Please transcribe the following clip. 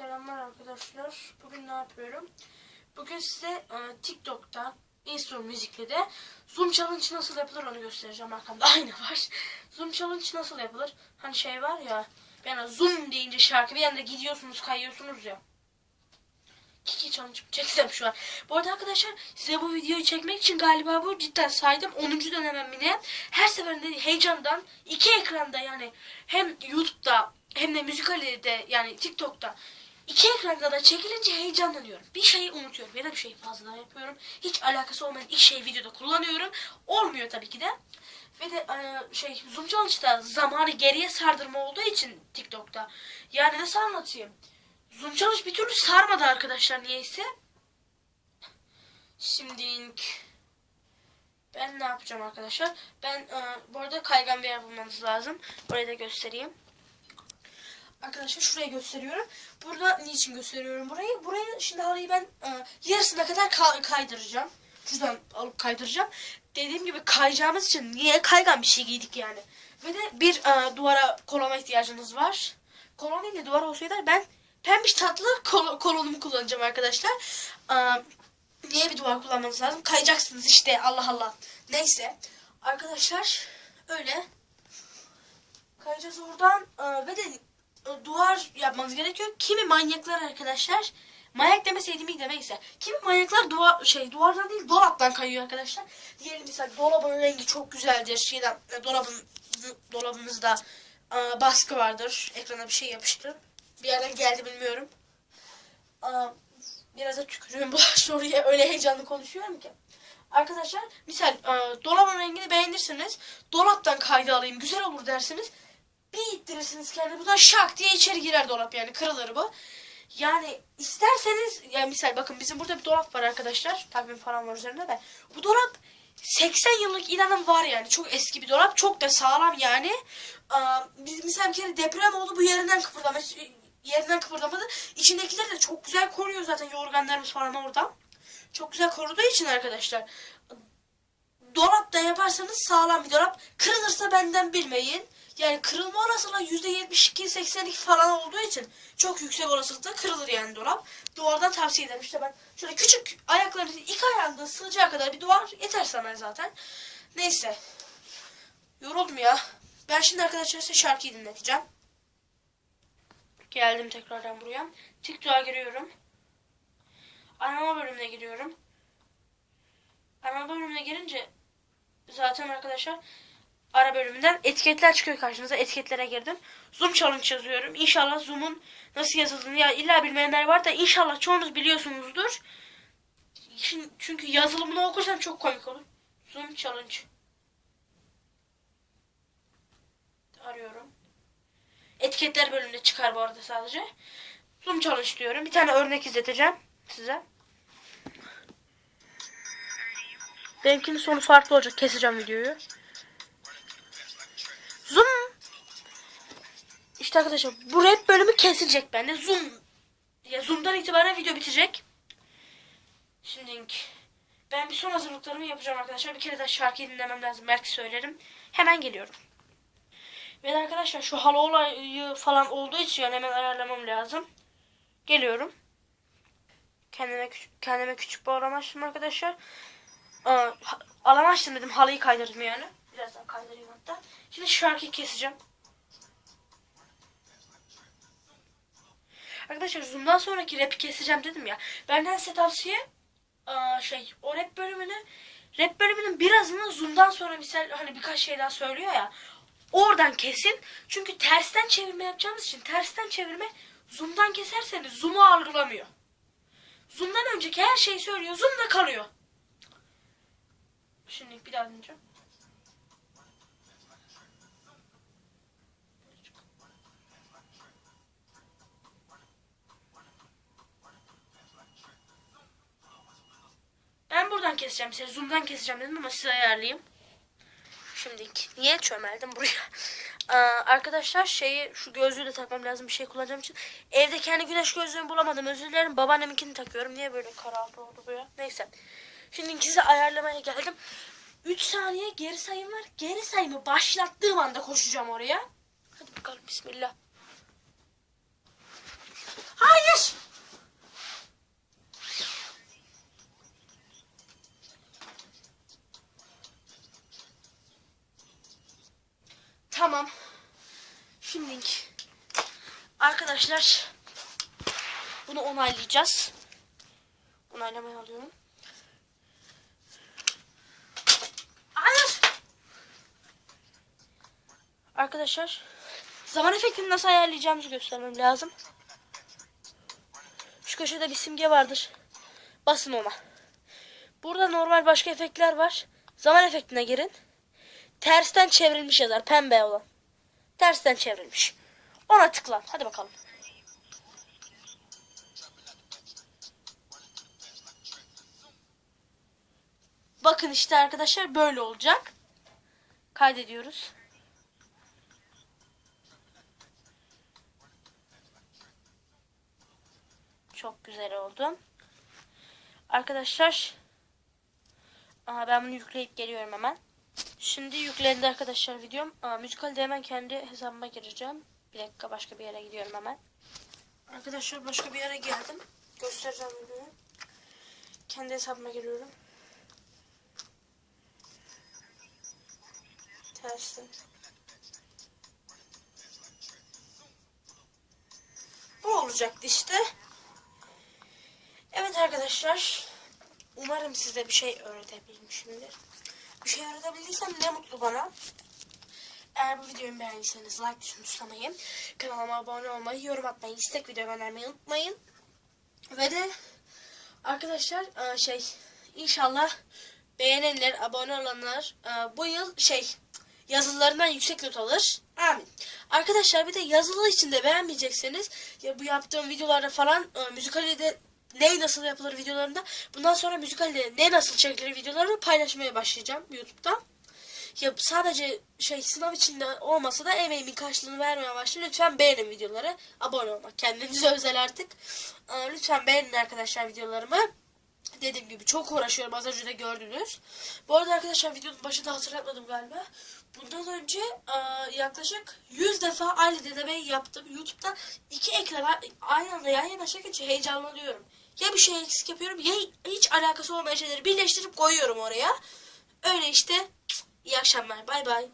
Selamlar arkadaşlar. Bugün ne yapıyorum? Bugün size e, TikTok'ta Instro müzikle de Zoom Challenge nasıl yapılır onu göstereceğim. Arkamda ayna var. Zoom Challenge nasıl yapılır? Hani şey var ya yani Zoom deyince şarkı bir anda gidiyorsunuz kayıyorsunuz ya. Kiki challenge çeksem şu an. Bu arada arkadaşlar size bu videoyu çekmek için galiba bu cidden saydım 10. dönemem yine. Her seferinde heyecandan iki ekranda yani hem YouTube'da hem de müzikalde yani TikTok'ta iki ekranda da çekilince heyecanlanıyorum. Bir şeyi unutuyorum ya da bir şeyi fazladan yapıyorum. Hiç alakası olmayan iki şeyi videoda kullanıyorum. Olmuyor tabii ki de. Ve de e, şey Zoom Challenge'da zamanı geriye sardırma olduğu için TikTok'ta. Yani nasıl anlatayım? Zoom Challenge bir türlü sarmadı arkadaşlar niyeyse. Şimdi ben ne yapacağım arkadaşlar? Ben e, bu arada kaygan bir yer bulmamız lazım. Orayı da göstereyim. Arkadaşlar şurayı gösteriyorum. Burada niçin gösteriyorum burayı? Burayı şimdi halıyı ben e, yarısına kadar ka- kaydıracağım. Şuradan alıp kaydıracağım. Dediğim gibi kayacağımız için niye kaygan bir şey giydik yani. Ve de bir e, duvara kolona ihtiyacınız var. Kolon ile duvar olsaydı ben pembiş tatlı kol- kolonumu kullanacağım arkadaşlar. E, niye bir duvar kullanmanız lazım? Kayacaksınız işte Allah Allah. Neyse. Arkadaşlar öyle. Kayacağız oradan e, ve de duvar yapmanız gerekiyor. Kimi manyaklar arkadaşlar manyak demeseydim iyi de neyse. Kimi manyaklar duvar şey duvardan değil dolaptan kayıyor arkadaşlar. Diyelim mesela dolabın rengi çok güzeldir. Şeyden e, dolabın dolabınızda e, baskı vardır. Ekrana bir şey yapıştı. Bir yerden geldi bilmiyorum. E, biraz da tükürüğüm bulaştı oraya öyle heyecanlı konuşuyorum ki. Arkadaşlar misal e, dolabın rengini beğenirsiniz. Dolaptan kaydı alayım güzel olur dersiniz bir ittirirsiniz kendini buradan şak diye içeri girer dolap yani kırılır bu. Yani isterseniz yani misal bakın bizim burada bir dolap var arkadaşlar. Takvim falan var üzerinde de. Bu dolap 80 yıllık inanın var yani. Çok eski bir dolap. Çok da sağlam yani. Aa, biz misal bir kere deprem oldu bu yerinden kıpırdamadı. Yerinden kıpırdamadı. İçindekileri de çok güzel koruyor zaten yorganlarımız falan oradan. Çok güzel koruduğu için arkadaşlar. Dolapta yaparsanız sağlam bir dolap. Kırılırsa benden bilmeyin. Yani kırılma olasılığı %72-82 falan olduğu için çok yüksek olasılıkla kırılır yani dolap. Duvardan tavsiye ederim. İşte ben şöyle küçük ayaklarınızı iki ayağında sığacağı kadar bir duvar yeter sana zaten. Neyse. Yoruldum ya. Ben şimdi arkadaşlar size şarkıyı dinleteceğim. Geldim tekrardan buraya. TikTok'a giriyorum. Arama bölümüne giriyorum. Arama bölümüne girince zaten arkadaşlar ara bölümünden etiketler çıkıyor karşınıza. Etiketlere girdim. Zoom challenge yazıyorum. İnşallah Zoom'un nasıl yazıldığını ya illa bilmeyenler var da inşallah çoğunuz biliyorsunuzdur. Şimdi, çünkü yazılımını okursan çok komik olur. Zoom challenge. Arıyorum. Etiketler bölümünde çıkar bu arada sadece. Zoom challenge diyorum. Bir tane örnek izleteceğim size. Benimkinin sonu farklı olacak. Keseceğim videoyu. Zoom. İşte arkadaşlar bu rap bölümü kesilecek bende. Zoom. Ya Zoom'dan itibaren video bitecek. Şimdi ben bir son hazırlıklarımı yapacağım arkadaşlar. Bir kere daha şarkıyı dinlemem lazım. Belki söylerim. Hemen geliyorum. Ve arkadaşlar şu halı olayı falan olduğu için yani hemen ayarlamam lazım. Geliyorum. Kendime küçük, kendime küçük bir açtım arkadaşlar. Aa, alan açtım dedim halıyı kaydırdım yani. Birazdan kaydırayım hatta. Şimdi şarkıyı keseceğim. Arkadaşlar zoom'dan sonraki rap'i keseceğim dedim ya. Benden size tavsiye şey o rap bölümünü rap bölümünün birazını zoom'dan sonra misal hani birkaç şey daha söylüyor ya. Oradan kesin. Çünkü tersten çevirme yapacağımız için tersten çevirme zoom'dan keserseniz zoom'u algılamıyor. Zoom'dan önceki her şeyi söylüyor. Zoom'da kalıyor. Şimdi bir daha dinleyeceğim. Ben buradan keseceğim seni. Zoom'dan keseceğim dedim ama size ayarlayayım. Şimdi niye çömeldim buraya? Aa, arkadaşlar şeyi şu gözlüğü de takmam lazım bir şey kullanacağım için. Evde kendi güneş gözlüğümü bulamadım. Özür dilerim. Babaanneminkini takıyorum. Niye böyle karaltı oldu bu ya? Neyse. Şimdi ikisi ayarlamaya geldim. 3 saniye geri sayım var. Geri sayımı başlattığım anda koşacağım oraya. Hadi bakalım bismillah. Hayır! Tamam. Şimdi arkadaşlar bunu onaylayacağız. Onaylamaya alıyorum. Arkadaşlar zaman efektini nasıl ayarlayacağımızı göstermem lazım. Şu köşede bir simge vardır. Basın ona. Burada normal başka efektler var. Zaman efektine girin. Tersten çevrilmiş yazar. Pembe olan. Tersten çevrilmiş. Ona tıklan. Hadi bakalım. Bakın işte arkadaşlar böyle olacak. Kaydediyoruz. Çok güzel oldu. Arkadaşlar Aha, ben bunu yükleyip geliyorum hemen. Şimdi yüklendi arkadaşlar videom. Müzikalde hemen kendi hesabıma gireceğim. Bir dakika başka bir yere gidiyorum hemen. Arkadaşlar başka bir yere geldim. Göstereceğim videoyu. Kendi hesabıma giriyorum. Tersi. Bu olacaktı işte. Evet arkadaşlar. Umarım size bir şey öğretebilmişimdir. Bir şey öğretebildiysem ne mutlu bana. Eğer bu videoyu beğendiyseniz like tuşunu tuşlamayı, kanalıma abone olmayı, yorum atmayı, istek video göndermeyi unutmayın. Ve de arkadaşlar e, şey inşallah beğenenler, abone olanlar e, bu yıl şey yazılarından yüksek not alır. Amin. Arkadaşlar bir de yazılı içinde beğenmeyecekseniz ya bu yaptığım videolarda falan e, müzikalde ne nasıl yapılır videolarında bundan sonra müzikalde ne nasıl çekilir videolarını paylaşmaya başlayacağım YouTube'da. Ya sadece şey sınav içinde olmasa da emeğimin karşılığını vermeye başlayın. Lütfen beğenin videoları. Abone olmak kendinize özel artık. Ee, lütfen beğenin arkadaşlar videolarımı. Dediğim gibi çok uğraşıyorum az önce de gördünüz. Bu arada arkadaşlar videonun başında hatırlatmadım galiba. Bundan önce e, yaklaşık 100 defa aynı denemeyi yaptım. YouTube'da iki ekran aynı anda yan yana çekince heyecanlanıyorum. Ya bir şey eksik yapıyorum ya hiç alakası olmayan şeyleri birleştirip koyuyorum oraya. Öyle işte. İyi akşamlar. Bay bay.